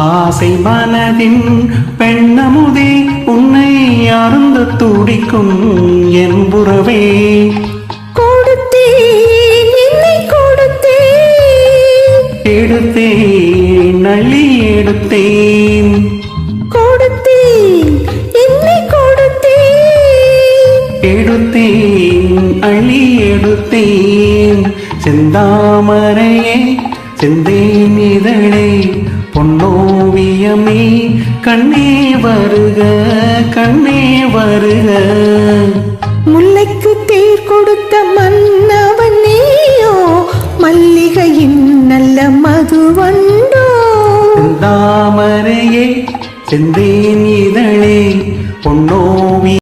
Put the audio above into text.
ஆசை மனதின் பெண்ணமுதே உன்னை அருந்த துடிக்கும் என் புறவே எடுத்தேன் அள்ளி எடுத்தேன். கொடுத்தேன் என்னை கொடுத்தேன். எடுத்தேன் அள்ளி எடுத்தேன். செந்தாமரையே செந்தேன் இதழே பொன்னோவியமே கண்ணே வருக கண்ணே வருக. முல்லைக்கு தேர் கொடுத்த மன்னவன் நீயோ மல்லிகையின் நல்ல மதுவண்டோ. தாமரையே செந்தேன் இதழே பொன்னோவி